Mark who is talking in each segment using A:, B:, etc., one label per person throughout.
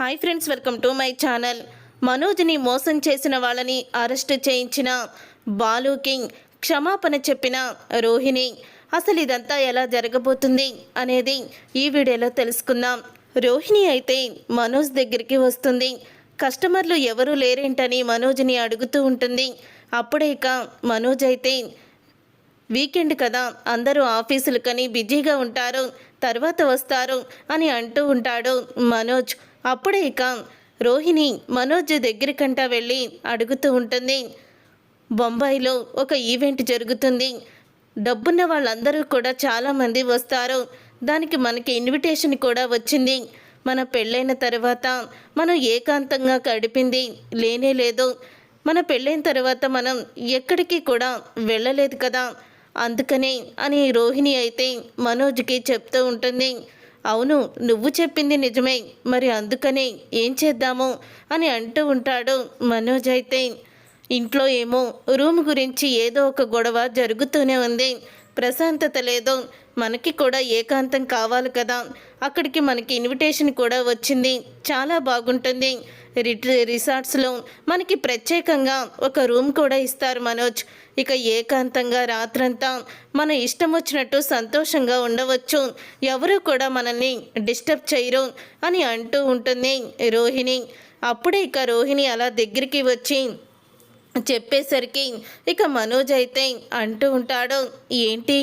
A: Hi friends welcome to my channel. మనోజ్ని మోసం చేసిన వాళ్ళని అరెస్ట్ చేయించిన బాలు కింగ్ క్షమాపణ చెప్పిన రోహిణి. అసలు ఇదంతా ఎలా జరగబోతుంది అనేది ఈ వీడియోలో తెలుసుకుందాం. రోహిణి అయితే మనోజ్ దగ్గరికి వస్తుంది. కస్టమర్లు ఎవరూ లేరేంటని మనోజ్ని అడుగుతూ ఉంటుంది. అప్పుడే ఇక మనోజ్ అయితే వీకెండ్ కదా అందరూ ఆఫీసులకని బిజీగా ఉంటారు తర్వాత వస్తారు అని అంటూ ఉంటాడు మనోజ్. అప్పుడే ఇక రోహిణి మనోజ్ దగ్గరికంటా వెళ్ళి అడుగుతూ ఉంటుంది బొంబాయిలో ఒక ఈవెంట్ జరుగుతుంది. డబ్బున్న వాళ్ళందరూ కూడా చాలామంది వస్తారు. దానికి మనకి ఇన్విటేషన్ కూడా వచ్చింది. మన పెళ్ళైన తర్వాత మనం ఏకాంతంగా గడిపింది లేనే లేదు. మన పెళ్ళైన తర్వాత మనం ఎక్కడికి కూడా వెళ్ళలేదు కదా. అందుకనే అని రోహిణి అయితే మనోజ్కి చెప్తూ ఉంటుంది. అవును నువ్వు చెప్పింది నిజమే. మరి అందుకనే ఏం చేద్దాము? అని అంటూ ఉంటాడు మనోజ్ అయితే. ఇంట్లో ఏమో రూమ్ గురించి ఏదో ఒక గొడవ జరుగుతూనే ఉంది. ప్రశాంతత లేదు. మనకి కూడా ఏకాంతం కావాలి కదా. అక్కడికి మనకి ఇన్విటేషన్ కూడా వచ్చింది. చాలా బాగుంటుంది. రిట్ రిసార్ట్స్లో మనకి ప్రత్యేకంగా ఒక రూమ్ కూడా ఇస్తారు మనోజ్. ఇక ఏకాంతంగా రాత్రంతా మన ఇష్టం వచ్చినట్టు సంతోషంగా ఉండవచ్చు. ఎవరు కూడా మనల్ని డిస్టర్బ్ చేయరు అని అంటూ ఉంటుంది రోహిణి. అప్పుడే ఇక రోహిణి అలా దగ్గరికి వచ్చి చెప్పేసరికి ఇక మనోజ్ అయితే అంటూ ఉంటాడు ఏంటి?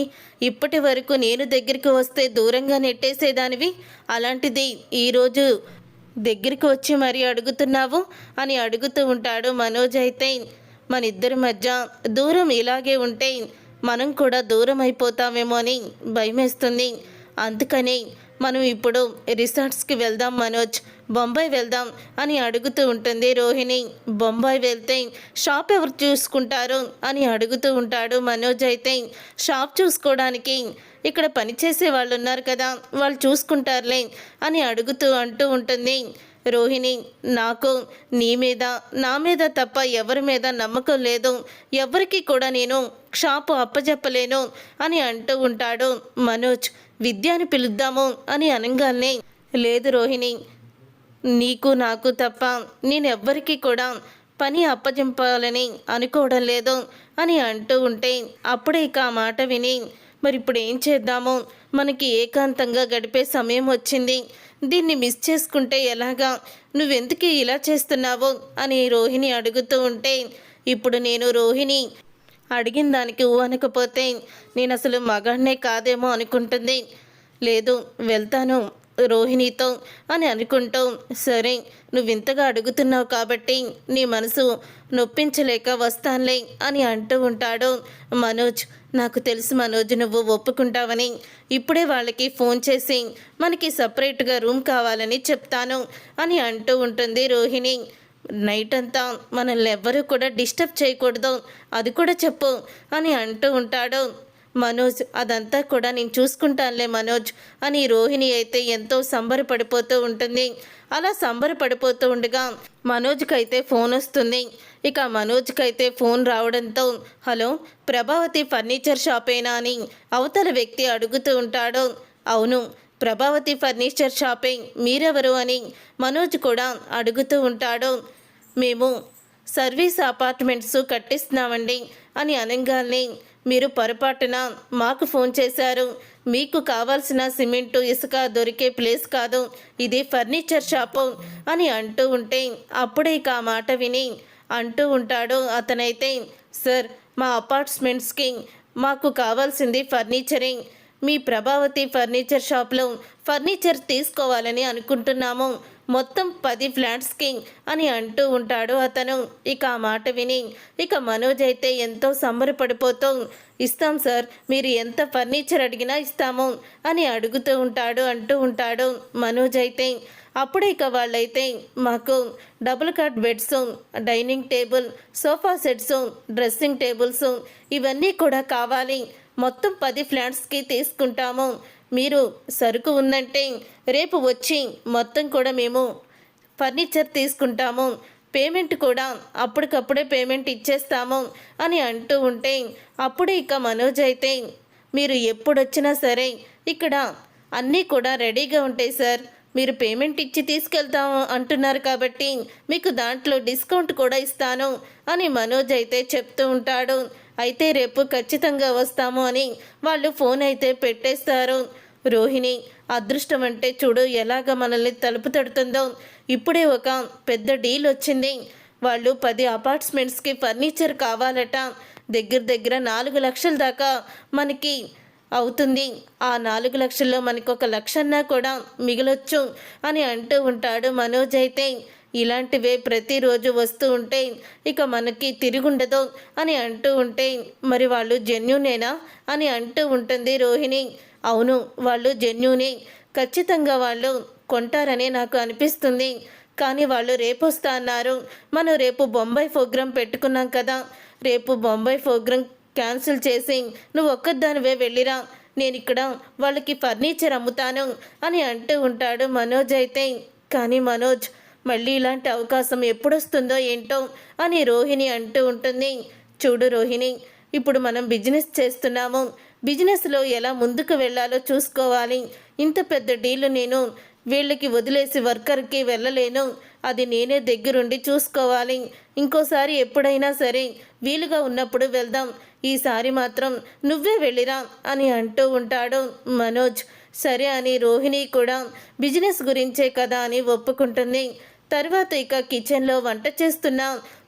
A: ఇప్పటి వరకు నేను దగ్గరికి వస్తే దూరంగా నెట్టేసేదానివి? అలాంటిది ఈరోజు దగ్గరికి వచ్చి మరీ అడుగుతున్నావు? అని అడుగుతూ ఉంటాడు మనోజ్ అయితే. మన ఇద్దరి మధ్య దూరం ఇలాగే ఉంటే మనం కూడా దూరం అయిపోతామేమో అని భయమేస్తుంది. అందుకని మనం ఇప్పుడు రిసార్ట్స్కి వెళ్దాం మనోజ్ బొంబాయి వెళ్దాం అని అడుగుతూ ఉంటుంది. రోహిణి బొంబాయి వెళ్తే షాప్ ఎవరు చూసుకుంటారు అని అడుగుతూ ఉంటాడు మనోజ్ అయితే. షాప్ చూసుకోవడానికి ఇక్కడ పనిచేసే వాళ్ళు ఉన్నారు కదా వాళ్ళు చూసుకుంటారులే అని అడుగుతూ అంటూ ఉంటుంది. రోహిణి నాకు నీ మీద నా మీద తప్ప ఎవరి మీద నమ్మకం లేదు. ఎవరికి కూడా నేను షాపు అప్పచెప్పలేను అని అంటూ ఉంటాడు మనోజ్. విద్యాని పిలుద్దాము అని అనగానే లేదు రోహిణి నీకు నాకు తప్ప నేను ఎవ్వరికీ కూడా పని అప్పజింపాలని అనుకోవడం లేదు అని అంటూ ఉంటే అప్పుడే ఇక ఆ మాట విని మరి ఇప్పుడు ఏం చేద్దాము? మనకి ఏకాంతంగా గడిపే సమయం వచ్చింది. దీన్ని మిస్ చేసుకుంటే ఎలాగా? నువ్వెందుకు ఇలా చేస్తున్నావు? అని రోహిణి అడుగుతూ ఉంటే ఇప్పుడు నేను రోహిణి అడిగిన దానికి ఊ అనకపోతే నేను అసలు మగాడినే కాదేమో అనుకుంటుంది. లేదు వెళ్తాను రోహిణితో అని అనుకుంటూ సరే నువ్వు ఇంతగా అడుగుతున్నావు కాబట్టి నీ మనసు నొప్పించలేక వస్తానులే అని అంటూ ఉంటాడు మనోజ్. నాకు తెలుసు మనోజ్ నువ్వు ఒప్పుకుంటావని. ఇప్పుడే వాళ్ళకి ఫోన్ చేసి మనకి సపరేట్గా రూమ్ కావాలని చెప్తాను అని అంటూ ఉంటుంది రోహిణి. నైట్ అంతా మనల్ని ఎవ్వరూ కూడా డిస్టర్బ్ చేయకూడదు. అది కూడా చెప్పు అని అంటూ ఉంటాడు. మనోజ్ అదంతా కూడా నేను చూసుకుంటానులే మనోజ్ అని రోహిణి అయితే ఎంతో సంబరపడిపోతూ ఉంటుంది. అలా సంబరపడిపోతూ ఉండగా మనోజ్కి అయితే ఫోన్ వస్తుంది. ఇక మనోజ్కి అయితే ఫోన్ రావడంతో హలో ప్రభావతి ఫర్నిచర్ షాపేనా? అని అవతల వ్యక్తి అడుగుతూ ఉంటాడు. అవును ప్రభావతి ఫర్నిచర్ షాపే మీరెవరు? అని మనోజ్ కూడా అడుగుతూ ఉంటాడు. మేము సర్వీస్ అపార్ట్మెంట్స్ కట్టిస్తున్నామండి అని అనగానే మీరు పొరపాటున మాకు ఫోన్ చేశారు. మీకు కావాల్సిన సిమెంటు ఇసుక దొరికే ప్లేస్ కాదు. ఇది ఫర్నిచర్ షాపు అని అంటూ ఉంటే అప్పుడే ఇక ఆ మాట విని అంటూ ఉంటాడు అతనైతే సార్ మా అపార్ట్మెంట్స్కి మాకు కావాల్సింది ఫర్నిచరింగ్ మీ ప్రభావతి ఫర్నిచర్ షాప్లో ఫర్నిచర్ తీసుకోవాలని అనుకుంటున్నాము. మొత్తం పది ఫ్లాట్స్కి అని అంటూ ఉంటాడు అతను. ఇక ఆ మాట విని ఇక మనోజ్ అయితే ఎంతో సంబరపడిపోతూ ఇస్తాం సార్ మీరు ఎంత ఫర్నిచర్ అడిగినా ఇస్తాము అని అడుగుతూ ఉంటాడు అంటూ ఉంటాడు మనోజ్ అయితే. అప్పుడే ఇక వాళ్ళైతే మాకు double cot beds dining table sofa sets dressing tables ఇవన్నీ కూడా కావాలి. మొత్తం పది ఫ్లాట్స్కి తీసుకుంటాము. మీరు సరుకు ఉందంటే రేపు వచ్చి మొత్తం కూడా మేము ఫర్నిచర్ తీసుకుంటాము. పేమెంట్ కూడా అప్పటికప్పుడే పేమెంట్ ఇచ్చేస్తాము అని అంటూ ఉంటే అప్పుడే ఇక మనోజ్ అయితే మీరు ఎప్పుడొచ్చినా సరే ఇక్కడ అన్నీ కూడా రెడీగా ఉంటాయి సార్. మీరు పేమెంట్ ఇచ్చి తీసుకెళ్తాము అంటున్నారు కాబట్టి మీకు దాంట్లో డిస్కౌంట్ కూడా ఇస్తాను అని మనోజ్ అయితే చెప్తూ ఉంటాడు. అయితే రేపు ఖచ్చితంగా వస్తాము అని వాళ్ళు ఫోన్ అయితే పెట్టేస్తారు. రోహిణి అదృష్టం అంటే చూడు ఎలాగ మనల్ని తలుపు తడుతుందో. ఇప్పుడే ఒక పెద్ద డీల్ వచ్చింది. వాళ్ళు పది అపార్ట్మెంట్స్కి ఫర్నిచర్ కావాలట. దగ్గర దగ్గర నాలుగు లక్షల దాకా మనకి అవుతుంది. ఆ నాలుగు లక్షల్లో మనకు ఒక లక్షన్నా కూడా మిగలొచ్చు అని అంటూ ఉంటాడు మనోజ్ అయితే. ఇలాంటివే ప్రతిరోజు వస్తూ ఉంటే ఇక మనకి తిరుగుండదు అని అంటూ ఉంటే మరి వాళ్ళు జెన్యునేనా అని అంటూ ఉంటుంది రోహిణి. అవును వాళ్ళు జెన్యునే. ఖచ్చితంగా వాళ్ళు కొంటారనే నాకు అనిపిస్తుంది. కానీ వాళ్ళు రేపు వస్తా అన్నారు. మనం రేపు బొంబాయి ప్రోగ్రాం పెట్టుకున్నాం కదా. రేపు బొంబాయి ప్రోగ్రాం క్యాన్సిల్ చేసి నువ్వు ఒక్కదానివే వెళ్ళిరా. నేను ఇక్కడ వాళ్ళకి ఫర్నిచర్ అమ్ముతాను అని అంటూ ఉంటాడు మనోజ్ అయితే. కానీ మనోజ్ మళ్ళీ ఇలాంటి అవకాశం ఎప్పుడొస్తుందో ఏంటో అని రోహిణి అంటూ ఉంటుంది. చూడు రోహిణి ఇప్పుడు మనం బిజినెస్ చేస్తున్నాము. బిజినెస్లో ఎలా ముందుకు వెళ్ళాలో చూసుకోవాలి. ఇంత పెద్ద డీల్ నేను వీళ్ళకి వదిలేసి వర్కర్కి వెళ్ళలేను. అది నేనే దగ్గరుండి చూసుకోవాలి. ఇంకోసారి ఎప్పుడైనా సరే వీలుగా ఉన్నప్పుడు వెళ్దాం. ఈసారి మాత్రం నువ్వే వెళ్ళిరా అని అంటూ ఉంటాడు మనోజ్. సరే అని రోహిణి కూడా బిజినెస్ గురించే కదా అని ఒప్పుకుంటుంది. తర్వాత ఇక కిచెన్లో వంట చేస్తున్న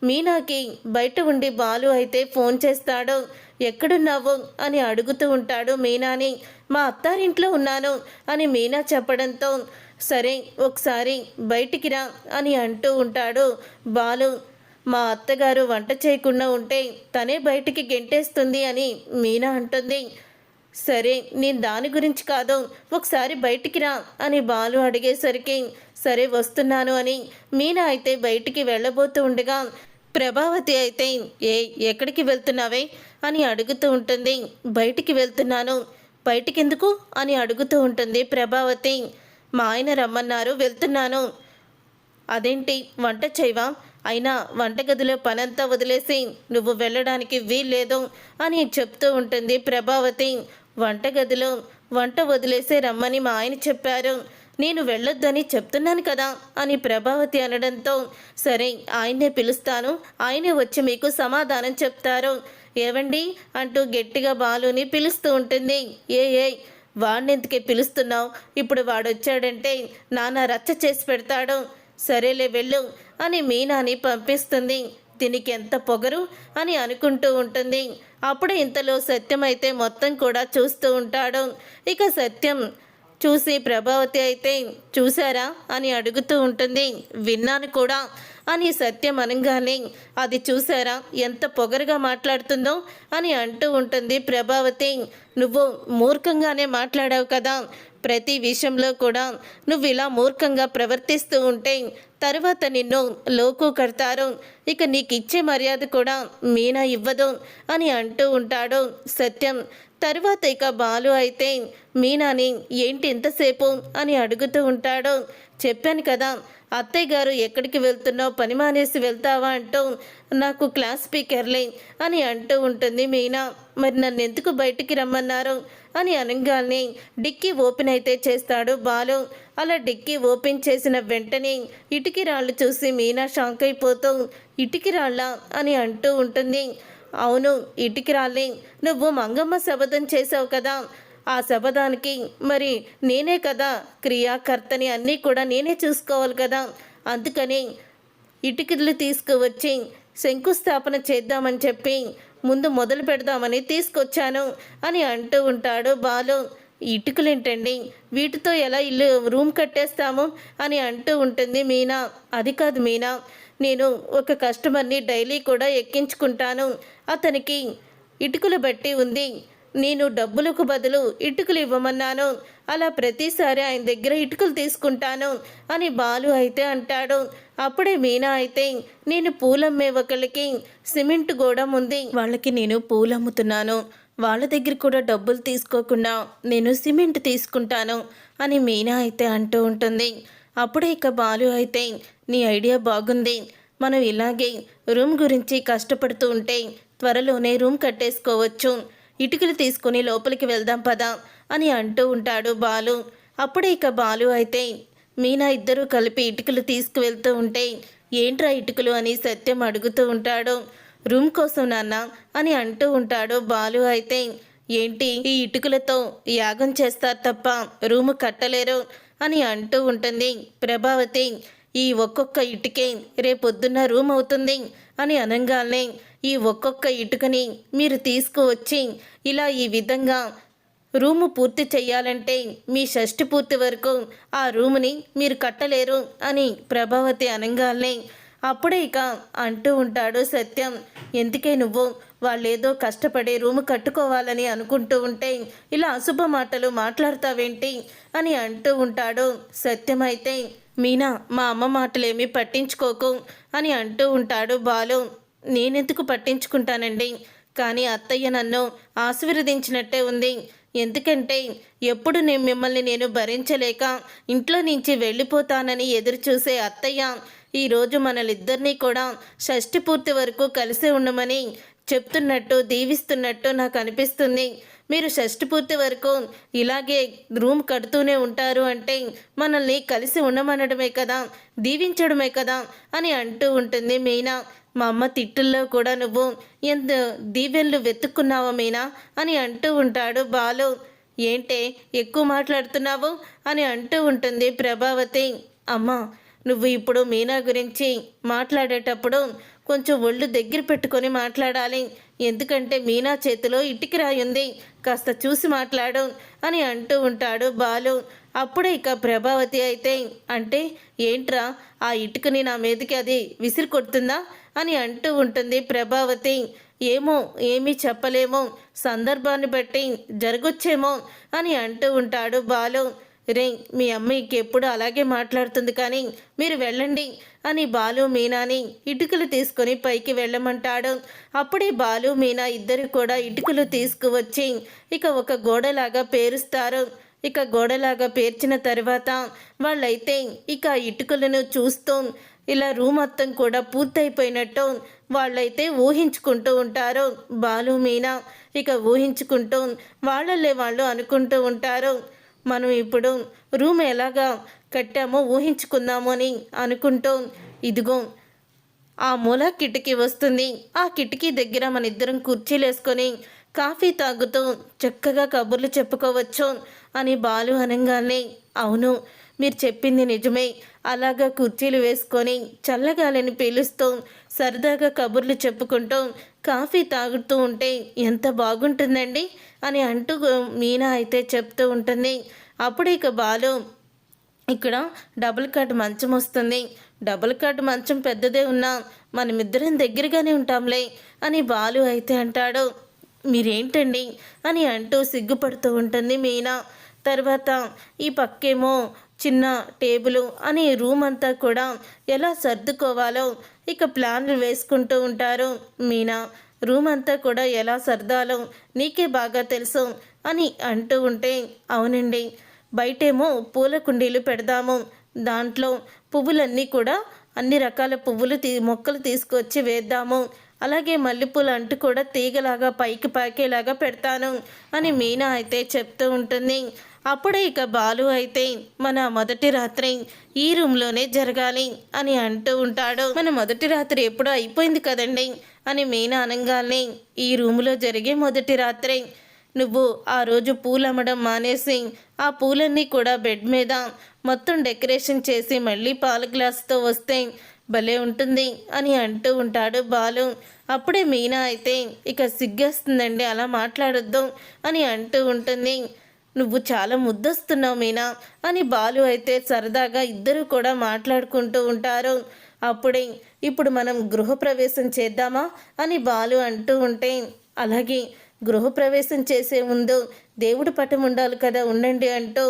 A: మీనాకి బయట ఉండి బాలు అయితే ఫోన్ చేస్తాడు. ఎక్కడున్నావు? అని అడుగుతూ ఉంటాడు మీనాని. మా అత్తారింట్లో ఉన్నాను అని మీనా చెప్పడంతో సరే ఒకసారి బయటికి రా అని అంటూ ఉంటాడు బాలు. మా అత్తగారు వంట చేయకుండా ఉంటే తనే బయటికి గెంటేస్తుంది అని మీనా అంటుంది. సరే నేను దాని గురించి కాదు ఒకసారి బయటికి రా అని బాలు అడిగేసరికి సరే వస్తున్నాను అని మీనా అయితే బయటికి వెళ్ళబోతూ ఉండగా ప్రభావతి అయితే ఏ ఎక్కడికి వెళ్తున్నావే అని అడుగుతూ ఉంటుంది. బయటికి వెళ్తున్నాను. బయటికెందుకు అని అడుగుతూ ఉంటుంది ప్రభావతి. మా ఆయన రమ్మన్నారు వెళ్తున్నాను. అదేంటి వంట చేయవా? అయినా వంటగదిలో పనంతా వదిలేసి నువ్వు వెళ్ళడానికి వీల్లేదు అని చెప్తూ ఉంటుంది ప్రభావతి. వంటగదిలో వంట వదిలేసే రమ్మని మా ఆయన చెప్పారు. నేను వెళ్ళొద్దని చెప్తున్నాను కదా అని ప్రభావతి అనడంతో సరే ఆయన్నే పిలుస్తాను ఆయనే వచ్చి మీకు సమాధానం చెప్తారు. ఏవండి? అంటూ గట్టిగా బాలుని పిలుస్తూ ఉంటుంది. ఏ ఏ వాడినెందుకే పిలుస్తున్నావు? ఇప్పుడు వాడొచ్చాడంటే నాన్న రచ్చ చేసి పెడతాడు. సరేలే వెళ్ళు అని మీనాని పంపిస్తుంది. దీనికి ఎంత పొగరు అని అనుకుంటూ ఉంటుంది. అప్పుడు ఇంతలో సత్యం అయితే మొత్తం కూడా చూస్తూ ఉంటాడు. ఇక సత్యం చూసి ప్రభావతి అయితే చూసారా అని అడుగుతూ ఉంటుంది. విన్నాను కూడా అని సత్యం అనగానే అది చూసారా ఎంత పొగరుగా మాట్లాడుతుందో అని అంటూ ఉంటుంది ప్రభావతి. నువ్వు మూర్ఖంగానే మాట్లాడావు కదా. ప్రతి విషయంలో కూడా నువ్వు ఇలా మూర్ఖంగా ప్రవర్తిస్తూ ఉంటే తర్వాత నిన్ను లోకు కడతారు ఇక నీకు ఇచ్చే మర్యాద కూడా మీనా ఇవ్వదు అని అంటూ ఉంటాడు సత్యం. తర్వాత ఇక బాలు అయితే మీనాని ఏంటి ఎంతసేపు అని అడుగుతూ ఉంటాడు. చెప్పాను కదా అత్తయ్య గారు ఎక్కడికి వెళ్తున్నావు? పని మానేసి వెళ్తావా? అంటూ నాకు క్లాస్ స్పీకర్లే అని అంటూ ఉంటుంది మీనా. మరి నన్ను ఎందుకు బయటికి రమ్మన్నారు? అని అనగానే డిక్కీ ఓపెన్ అయితే చేస్తాడు బాలు. అలా డిక్కీ ఓపెన్ చేసిన వెంటనే ఇటుకి రాళ్ళు చూసి మీనా షాక్ అయిపోతూ ఇటుకి రాళ్ళ అని అంటూ ఉంటుంది. అవును ఇటుకి రాలే. నువ్వు మంగమ్మ శబదం చేసావు కదా. ఆ శబదానికి మరి నేనే కదా. క్రియాకర్తని అన్నీ కూడా నేనే చూసుకోవాలి కదా. అందుకని ఇటుకలు తీసుకువచ్చి శంకుస్థాపన చేద్దామని చెప్పి ముందు మొదలు పెడదామని తీసుకొచ్చాను అని అంటూ ఉంటాడు బాలు. ఇటుకలేంటండి? వీటితో ఎలా ఇల్లు రూమ్ కట్టేస్తాము? అని అంటూ ఉంటుంది మీనా. అది కాదు మీనా. నేను ఒక కస్టమర్ని డైలీ కూడా ఎక్కించుకుంటాను. అతనికి ఇటుకలు బట్టి ఉంది. నేను డబ్బులకు బదులు ఇటుకలు ఇవ్వమన్నాను. అలా ప్రతిసారి ఆయన దగ్గర ఇటుకలు తీసుకుంటాను అని బాలు అయితే అంటాడు. అప్పుడే మీనా అయితే నేను పూలమ్మే ఒకళ్ళకి సిమెంట్ గోడం ఉంది. వాళ్ళకి నేను పూలు అమ్ముతున్నాను. వాళ్ళ దగ్గర కూడా డబ్బులు తీసుకోకుండా నేను సిమెంట్ తీసుకుంటాను అని మీనా అయితే అంటూ ఉంటుంది. అప్పుడే ఇక బాలు అయితే నీ ఐడియా బాగుంది. మనం ఇలాగే రూమ్ గురించి కష్టపడుతూ ఉంటే త్వరలోనే రూమ్ కట్టేసుకోవచ్చు. ఇటుకలు తీసుకుని లోపలికి వెళ్దాం పదా అని అంటూ ఉంటాడు బాలు. అప్పుడే ఇక బాలు అయితే మీనా ఇద్దరూ కలిపి ఇటుకలు తీసుకువెళ్తూ ఉంటే ఏంట్రా ఇటుకలు అని సత్యం అడుగుతూ ఉంటాడు. రూమ్ కోసం నాన్న అని అంటూ ఉంటాడు బాలు అయితే ఏంటి ఈ ఇటుకలతో యాగం చేస్తారు తప్ప రూము కట్టలేరు అని అంటూ ఉంటుంది ప్రభావతి. ఈ ఒక్కొక్క ఇటుకే రేపొద్దున్న రూమ్ అవుతుంది అని అనగానే ఈ ఒక్కొక్క ఇటుకని మీరు తీసుకువచ్చి ఇలా ఈ విధంగా రూము పూర్తి చేయాలంటే మీ షష్టి పూర్తి వరకు ఆ రూముని మీరు కట్టలేరు అని ప్రభావతి అనగానే అప్పుడే ఇక అంటూ ఉంటాడు సత్యం. ఎందుకే నువ్వు? వాళ్ళేదో కష్టపడి రూము కట్టుకోవాలని అనుకుంటూ ఉంటే ఇలా అశుభ మాటలు మాట్లాడతావేంటి? అని అంటూ ఉంటాడు సత్యమైతే. మీనా మా అమ్మ మాటలేమీ పట్టించుకోకు అని అంటూ ఉంటాడు బాలు. నేనెందుకు పట్టించుకుంటానండి? కానీ అత్తయ్య నన్ను ఆశీర్వదించినట్టే ఉంది. ఎందుకంటే ఎప్పుడు నేను మిమ్మల్ని నేను భరించలేక ఇంట్లో నుంచి వెళ్ళిపోతానని ఎదురు చూసే అత్తయ్య ఈరోజు మనలిద్దరినీ కూడా షష్టి పూర్తి వరకు కలిసి ఉండమని చెప్తున్నట్టు దీవిస్తున్నట్టు నాకు అనిపిస్తుంది. మీరు షష్టి పూర్తి వరకు ఇలాగే రూమ్ కడుతూనే ఉంటారు అంటే మనల్ని కలిసి ఉండమనడమే కదా దీవించడమే కదా అని అంటూ ఉంటుంది మీనా. మా అమ్మ తిట్టుల్లో కూడా నువ్వు ఎంత దీవెన్లు వెతుక్కున్నావా మీనా అని అంటూ ఉంటాడు బాలు. ఏంటే ఎక్కువ మాట్లాడుతున్నావు అని అంటూ ఉంటుంది ప్రభావతి. అమ్మ నువ్వు ఇప్పుడు మీనా గురించి మాట్లాడేటప్పుడు కొంచెం ఒళ్ళు దగ్గర పెట్టుకొని మాట్లాడాలి. ఎందుకంటే మీనా చేతిలో ఇటుకి రాయుంది. కాస్త చూసి మాట్లాడు అని అంటూ ఉంటాడు బాలు. అప్పుడే ఇక ప్రభావతి అయితే అంటే ఏంట్రా ఆ ఇటుకని నా మీదకి అది విసిరి కొడుతుందా అని అంటూ ఉంటుంది ప్రభావతి. ఏమో ఏమీ చెప్పలేమో సందర్భాన్ని బట్టి జరగొచ్చేమో అని అంటూ ఉంటాడు బాలు. రే మీ అమ్మాయికి ఎప్పుడు అలాగే మాట్లాడుతుంది కానీ మీరు వెళ్ళండి అని బాలు మీనాని ఇటుకలు తీసుకొని పైకి వెళ్ళమంటాడు. అప్పుడే బాలు మీనా ఇద్దరు కూడా ఇటుకలు తీసుకువచ్చి ఇక ఒక గోడలాగా పేరుస్తారు. ఇక గోడలాగా పేర్చిన తర్వాత వాళ్ళైతే ఇక ఇటుకలను చూస్తూ ఇలా రూమ్ మొత్తం కూడా పూర్తయిపోయినట్టు వాళ్ళైతే ఊహించుకుంటూ ఉంటారు. బాలు మీనా ఇక ఊహించుకుంటూ వాళ్ళలే వాళ్ళు అనుకుంటూ ఉంటారు. మనం ఇప్పుడు రూమ్ ఎలాగా కట్టామో ఊహించుకుందాము అని అనుకుంటూ ఇదిగో ఆ మూల కిటికీ వస్తుంది. ఆ కిటికీ దగ్గర మన ఇద్దరం కుర్చీలు వేసుకొని కాఫీ తాగుతూ చక్కగా కబుర్లు చెప్పుకోవచ్చు అని బాలు అనగానే అవును మీరు చెప్పింది నిజమే. అలాగా కుర్చీలు వేసుకొని చల్లగాలిని పీలుస్తూ సరదాగా కబుర్లు చెప్పుకుంటూ కాఫీ తాగుతూ ఉంటే ఎంత బాగుంటుందండి? అని అంటూ మీనా అయితే చెప్తూ ఉంటుంది. అప్పుడు ఇక బాలు ఇక్కడ డబుల్ కట్ మంచం వస్తుంది. డబుల్ కట్ మంచం పెద్దదే ఉన్నా మనమిద్దరం దగ్గరగానే ఉంటాంలే అని బాలు అయితే అంటాడు. మీరేంటండి? అని అంటూ సిగ్గుపడుతూ ఉంటుంది మీనా. తర్వాత ఈ పక్కేమో చిన్న టేబుల్ అని రూమ్ అంతా కూడా ఎలా సర్దుకోవాలో ఇక ప్లాన్లు వేసుకుంటూ ఉంటారు. మీనా రూమ్ అంతా కూడా ఎలా సర్దాలో నీకే బాగా తెలుసు అని అంటూ ఉంటే అవునండి. బయటేమో పూల కుండీలు పెడదాము. దాంట్లో పువ్వులన్నీ కూడా అన్ని రకాల పువ్వులు తీ మొక్కలు తీసుకొచ్చి వేద్దాము. అలాగే మల్లెపూలు అంటూ కూడా తీగలాగా పైకి పాకేలాగా పెడతాను అని మీనా అయితే చెప్తూ ఉంటుంది. అప్పుడే ఇక బాలు అయితే మన మొదటి రాత్రి ఈ రూమ్లోనే జరగాలి అని అంటూ ఉంటాడు. మన మొదటి రాత్రి ఎప్పుడో అయిపోయింది కదండి అని మీనా అనగానే ఈ రూములో జరిగే మొదటి రాత్రి. నువ్వు ఆ రోజు పూలు అమ్మడం మానేసి ఆ పూలన్నీ కూడా బెడ్ మీద మొత్తం డెకరేషన్ చేసి మళ్ళీ పాల గ్లాస్తో వస్తే భలే ఉంటుంది అని అంటూ ఉంటాడు బాలు. అప్పుడే మీనా అయితే ఇక సిగ్గేస్తుందండి అలా మాట్లాడొద్దు అని అంటూ ఉంటుంది. నువ్వు చాలా ముద్దస్తున్నావు మీనా అని బాలు అయితే సరదాగా ఇద్దరు కూడా మాట్లాడుకుంటూ ఉంటారు. అప్పుడే ఇప్పుడు మనం గృహప్రవేశం చేద్దామా అని బాలు అంటూ ఉంటే అలాగే గృహప్రవేశం చేసే ముందు దేవుడు పటం ఉండాలి కదా ఉండండి అంటూ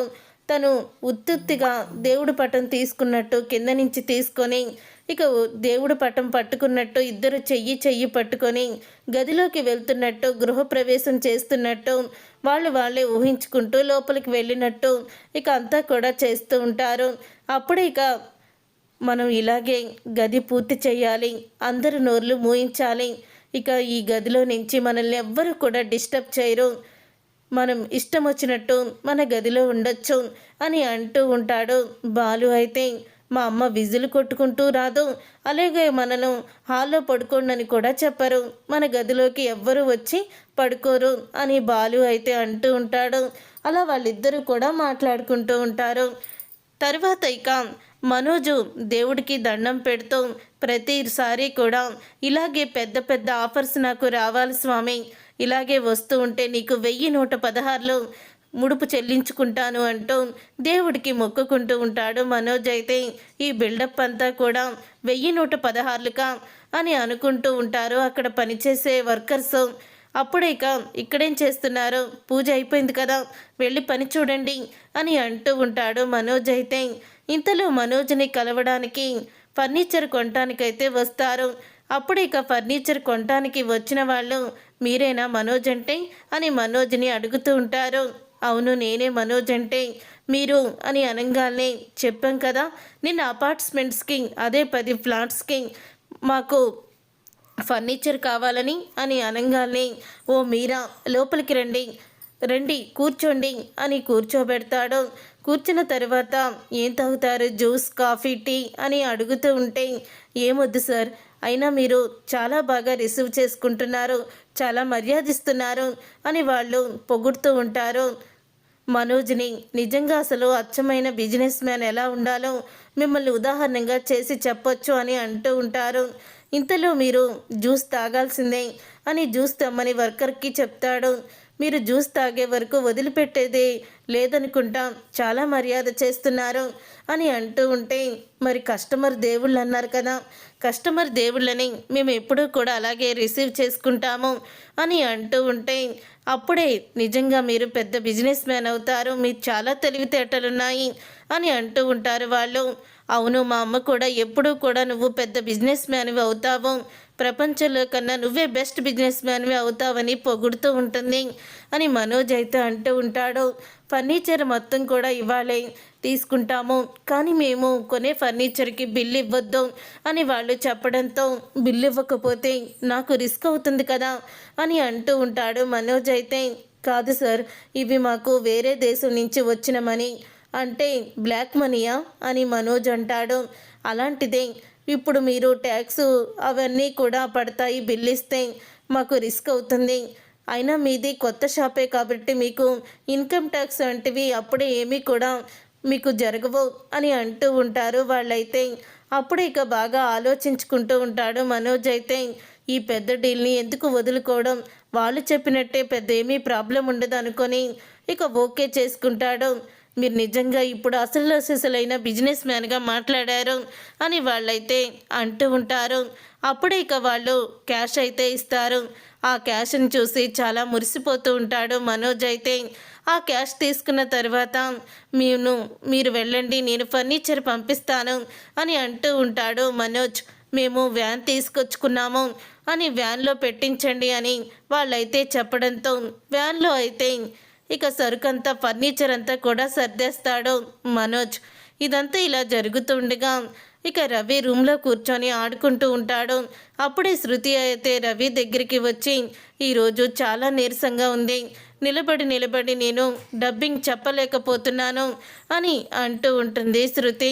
A: తను ఉత్తుత్తిగా దేవుడు పటం తీసుకున్నట్టు కింద నుంచి తీసుకొని ఇక దేవుడు పటం పట్టుకున్నట్టు ఇద్దరు చెయ్యి చెయ్యి పట్టుకొని గదిలోకి వెళ్తున్నట్టు గృహప్రవేశం చేస్తున్నట్టు వాళ్ళు వాళ్ళే ఊహించుకుంటూ లోపలికి వెళ్ళినట్టు ఇక అంతా కూడా చేస్తూ ఉంటారు. అప్పుడు ఇక మనం ఇలాగే గది పూర్తి చేయాలి అందరు నోర్లు మూయించాలి ఇక ఈ గదిలో నుంచి మనల్ని ఎవ్వరు కూడా డిస్టర్బ్ చేయరు. మనం ఇష్టం వచ్చినట్టు మన గదిలో ఉండొచ్చు అని అంటూ ఉంటాడు. బాలు అయితే మా అమ్మ విజులు కొట్టుకుంటూ రాదు. అలాగే మనను హాల్లో పడుకోండి కూడా చెప్పరు. మన గదిలోకి ఎవ్వరూ వచ్చి పడుకోరు అని బాలు అయితే అంటూ ఉంటాడు. అలా వాళ్ళిద్దరూ కూడా మాట్లాడుకుంటూ ఉంటారు. తర్వాత ఇక మనోజు దేవుడికి దండం పెడుతూ ప్రతిసారి కూడా ఇలాగే పెద్ద పెద్ద ఆఫర్స్ నాకు రావాలి స్వామి. ఇలాగే వస్తూ ఉంటే నీకు వెయ్యి నూట పదహారులో ముడుపు చెల్లించుకుంటాను అంటూ దేవుడికి మొక్కుకుంటూ ఉంటాడు మనోజ్ అయితే. ఈ బిల్డప్ అంతా కూడా వెయ్యి నూట పదహారులుగా అని అనుకుంటూ ఉంటారు. అక్కడ పనిచేసే వర్కర్స్ అప్పుడే ఇక ఇక్కడేం చేస్తున్నారు? పూజ అయిపోయింది కదా వెళ్ళి పని చూడండి అని అంటూ ఉంటాడు మనోజ్ అయితే. ఇంతలో మనోజ్ని కలవడానికి ఫర్నిచర్ కొనటానికైతే వస్తారు. అప్పుడు ఇక ఫర్నిచర్ కొనటానికి వచ్చిన వాళ్ళు మీరేనా మనోజ్ అంటే? అని మనోజ్ని అడుగుతూ ఉంటారు. అవును నేనే మనోజ్ అంటే. మీరు అని అనగానే చెప్పాం కదా నిన్న అపార్ట్మెంట్స్కి అదే పది ఫ్లాట్స్కి మాకు ఫర్నిచర్ కావాలని అని అనగానే ఓ మీరా లోపలికి రండి రండి కూర్చోండి అని కూర్చోబెడతాడు. కూర్చున్న తర్వాత ఏం తాగుతారు? జ్యూస్ కాఫీ టీ అని అడుగుతూ ఉంటే ఏమొద్దు సార్ అయినా మీరు చాలా బాగా రిసీవ్ చేసుకుంటున్నారు చాలా మర్యాదిస్తున్నారు అని వాళ్ళు పొగుడుతూ ఉంటారు. మనోజ్ని నిజంగా అసలు అచ్చమైన బిజినెస్ మ్యాన్ ఎలా ఉండాలో మిమ్మల్ని ఉదాహరణగా చేసి చెప్పొచ్చు అని అంటూ ఉంటారు. ఇంతలో మీరు జ్యూస్ తాగాల్సిందే అని జ్యూస్ తెమ్మని వర్కర్కి చెప్తాడు. మీరు జ్యూస్ తాగే వరకు వదిలిపెట్టేది లేదనుకుంటా చాలా మర్యాద చేస్తున్నారు అని అంటూ ఉంటే మరి కస్టమర్ దేవుళ్ళు అన్నారు కదా కస్టమర్ దేవుళ్ళని మేము ఎప్పుడూ కూడా అలాగే రిసీవ్ చేసుకుంటాము అని అంటూ ఉంటే అప్పుడే నిజంగా మీరు పెద్ద బిజినెస్ మ్యాన్ అవుతారు మీరు చాలా తెలివితేటలున్నాయి అని అంటూ ఉంటారు వాళ్ళు. అవును మా అమ్మ కూడా ఎప్పుడూ కూడా నువ్వు పెద్ద బిజినెస్ మ్యాన్వి అవుతావు. ప్రపంచంలో కన్నా నువ్వే బెస్ట్ బిజినెస్ మ్యాన్వి అవుతావని పొగుడుతూ ఉంటుంది అని మనోజ్ అయితే అంటూ ఉంటాడు. ఫర్నిచర్ మొత్తం కూడా ఇవ్వాలి. తీసుకుంటాము. కానీ మేము కొనే ఫర్నిచర్కి బిల్ ఇవ్వద్దు అని వాళ్ళు చెప్పడంతో బిల్ ఇవ్వకపోతే నాకు రిస్క్ అవుతుంది కదా అని అంటూ ఉంటాడు మనోజ్ అయితే. కాదు సార్ ఇవి మాకు వేరే దేశం నుంచి వచ్చిన మనీ. అంటే బ్లాక్ మనీయా? అని మనోజ్ అంటాడు. అలాంటిదే. ఇప్పుడు మీరు ట్యాక్స్ అవన్నీ కూడా పడతాయి బిల్ ఇస్తే మాకు రిస్క్ అవుతుంది. అయినా మీది కొత్త షాపే కాబట్టి మీకు ఇన్కమ్ ట్యాక్స్ వంటివి అప్పుడే ఏమీ కూడా మీకు జరగవు అని అంటూ ఉంటారు. వాళ్ళైతే అప్పుడు ఇక బాగా ఆలోచించుకుంటూ ఉంటాడు మనోజ్ అయితే. ఈ పెద్ద డీల్ని ఎందుకు వదులుకోవడం? వాళ్ళు చెప్పినట్టే పెద్ద ఏమీ ప్రాబ్లం ఉండదు అనుకొని ఇక ఓకే చేసుకుంటాడు. మీరు నిజంగా ఇప్పుడు అసలు అసలైన బిజినెస్ మ్యాన్గా మాట్లాడారు అని వాళ్ళైతే అంటూ ఉంటారు. అప్పుడే ఇక వాళ్ళు క్యాష్ అయితే ఇస్తారు. ఆ క్యాష్ని చూసి చాలా మురిసిపోతూ ఉంటాడు మనోజ్ అయితే. ఆ క్యాష్ తీసుకున్న తర్వాత మేము మీరు వెళ్ళండి నేను ఫర్నిచర్ పంపిస్తాను అని అంటూ ఉంటాడు మనోజ్. మేము వ్యాన్ తీసుకొచ్చుకున్నాము అని వ్యాన్లో పెట్టించండి అని వాళ్ళైతే చెప్పడంతో వ్యాన్లో అయితే ఇక సరుకంతా ఫర్నిచర్ అంతా కూడా సర్దేస్తాడు మనోజ్. ఇదంతా ఇలా జరుగుతుండగా ఇక రవి రూమ్లో కూర్చొని ఆడుకుంటూ ఉంటాడు. అప్పుడే శృతి అయితే రవి దగ్గరికి వచ్చి ఈరోజు చాలా నీరసంగా ఉంది. నిలబడి నిలబడి నేను డబ్బింగ్ చెప్పలేకపోతున్నాను అని అంటూ ఉంటుంది శృతి.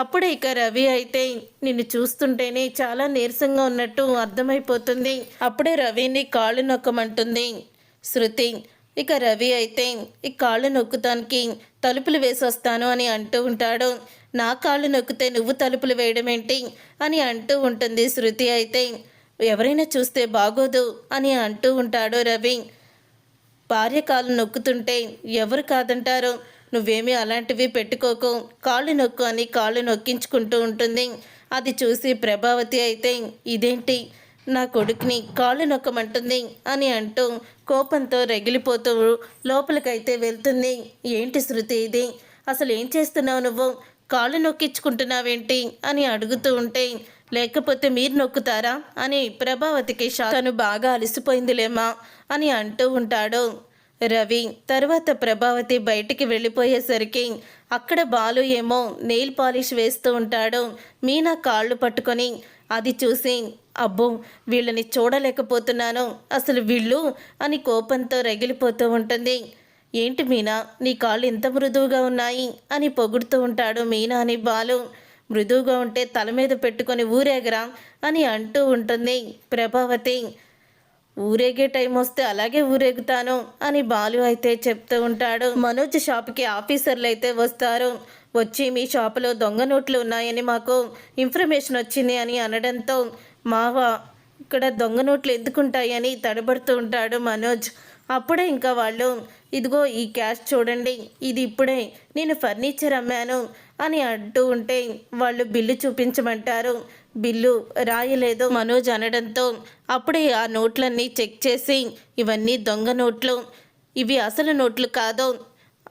A: అప్పుడే ఇక రవి అయితే నిన్ను చూస్తుంటేనే చాలా నీరసంగా ఉన్నట్టు అర్థమైపోతుంది. అప్పుడే రవిని కాళ్ళు నొక్కమంటుంది శృతి. ఇక రవి అయితే ఈ కాళ్ళు నొక్కుతానికి తలుపులు వేసొస్తాను అని అంటూ ఉంటాడు. నా కాళ్ళు నొక్కితే నువ్వు తలుపులు వేయడం ఏంటి అని అంటూ ఉంటుంది శృతి అయితే. ఎవరైనా చూస్తే బాగోదు అని అంటూ ఉంటాడు రవి. భార్య కాళ్ళు నొక్కుతుంటే ఎవరు కాదంటారు? నువ్వేమీ అలాంటివి పెట్టుకోకు. కాళ్ళు నొక్కు అని కాళ్ళు నొక్కించుకుంటూ ఉంటుంది. అది చూసి ప్రభావతి అయితే ఇదేంటి? నా కొడుకుని కాళ్ళు నొక్కమంటుంది అని అంటూ కోపంతో రగిలిపోతూ లోపలికైతే వెళ్తుంది. ఏంటి శృతి ఇది? అసలు ఏం చేస్తున్నావు నువ్వు? కాళ్ళు నొక్కించుకుంటున్నావేంటి? అని అడుగుతూ ఉంటే లేకపోతే మీరు నొక్కుతారా? అని ప్రభావతికి షా తను బాగా అలసిపోయిందిలేమా అని అంటూ ఉంటాడు. రవి తర్వాత ప్రభావతి బయటికి వెళ్ళిపోయేసరికి అక్కడ బాలు ఏమో నెయిల్ పాలిష్ వేస్తూ ఉంటాడు. మీనా కాళ్ళు పట్టుకొని అది చూసి అబ్బో వీళ్ళని చూడలేకపోతున్నాను. అసలు వీళ్ళు అని కోపంతో రగిలిపోతూ ఉంటుంది. ఏంటి మీనా నీ కాళ్ళు ఇంత మృదువుగా ఉన్నాయి అని పొగుడుతూ ఉంటాడు మీనా అని బాలు. మృదువుగా ఉంటే తల మీద పెట్టుకొని ఊరేగరా అని అంటూ ఉంటుంది ప్రభావతి. ఊరేగే టైం వస్తే అలాగే ఊరేగుతాను అని బాలు అయితే చెప్తూ ఉంటాడు. మనోజ్ షాప్కి ఆఫీసర్లు అయితే వస్తారు. వచ్చి మీ షాపులో దొంగ నోట్లు ఉన్నాయని మాకు ఇన్ఫర్మేషన్ వచ్చింది అని అనడంతో మావ ఇక్కడ దొంగ నోట్లు ఎందుకుంటాయని తడబడుతూ ఉంటాడు మనోజ్. అప్పుడే ఇంకా వాళ్ళు ఇదిగో ఈ క్యాష్ చూడండి ఇది ఇప్పుడే నేను ఫర్నిచర్ అమ్మాను అని అంటూ ఉంటే వాళ్ళు బిల్లు చూపించమంటారు. బిల్లు రాయలేదు మనోజ్ అనడంతో అప్పుడే ఆ నోట్లన్నీ చెక్ చేసి ఇవన్నీ దొంగ నోట్లు ఇవి అసలు నోట్లు కాదు.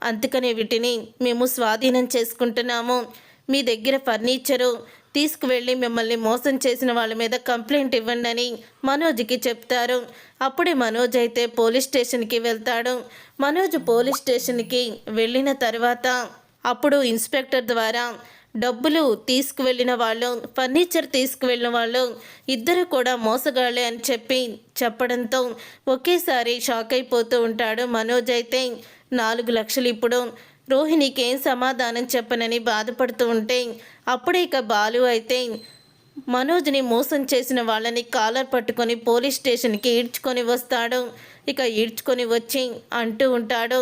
A: అందుకనే వీటిని మేము స్వాధీనం చేసుకుంటున్నాము. మీ దగ్గర ఫర్నిచరు తీసుకువెళ్ళి మిమ్మల్ని మోసం చేసిన వాళ్ళ మీద కంప్లైంట్ ఇవ్వండి అని మనోజ్కి చెప్తారు. అప్పుడే మనోజ్ అయితే పోలీస్ స్టేషన్కి వెళ్తాడు. మనోజ్ పోలీస్ స్టేషన్కి వెళ్ళిన తర్వాత అప్పుడు ఇన్స్పెక్టర్ ద్వారా డబ్బులు తీసుకువెళ్ళిన వాళ్ళు ఫర్నిచర్ తీసుకువెళ్ళిన వాళ్ళు ఇద్దరు కూడా మోసగాళ్ళే అని చెప్పి చెప్పడంతో ఒకేసారి షాక్ అయిపోతూ ఉంటాడు మనోజ్ అయితే. నాలుగు లక్షలు ఇప్పుడు రోహిణికి ఏం సమాధానం చెప్పనని బాధపడుతూ ఉంటే అప్పుడే ఇక బాలు అయితే మనోజ్ని మోసం చేసిన వాళ్ళని కాలర్ పట్టుకొని పోలీస్ స్టేషన్కి ఈడ్చుకొని వస్తాడు. ఇక ఈడ్చుకొని వచ్చి అంటూ ఉంటాడు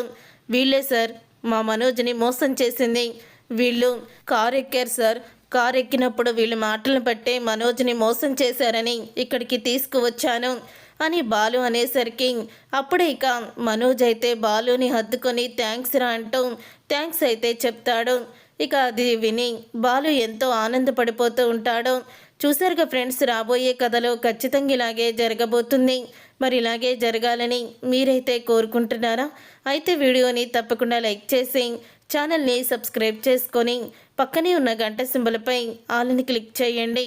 A: వీళ్ళే సార్ మా మనోజ్ని మోసం చేసింది. వీళ్ళు కారు ఎక్కారు సార్. కారు ఎక్కినప్పుడు వీళ్ళు మాటలను బట్టే మనోజ్ని మోసం చేశారని ఇక్కడికి తీసుకువచ్చాను. అని బాలు అనేసరికి అప్పుడే ఇక మనోజ్ అయితే బాలుని హత్తుకొని థ్యాంక్స్ రా అంటూ థ్యాంక్స్ అయితే చెప్తాడు. ఇక అది విని బాలు ఎంతో ఆనందపడిపోతూ ఉంటాడు. చూసారుగా ఫ్రెండ్స్ రాబోయే కథలో ఖచ్చితంగా ఇలాగే జరగబోతుంది. మరి ఇలాగే జరగాలని మీరైతే కోరుకుంటున్నారా? అయితే వీడియోని తప్పకుండా లైక్ చేసి ఛానల్ని సబ్స్క్రైబ్ చేసుకొని పక్కనే ఉన్న గంట సింబలపై ఆల్ని క్లిక్ చేయండి.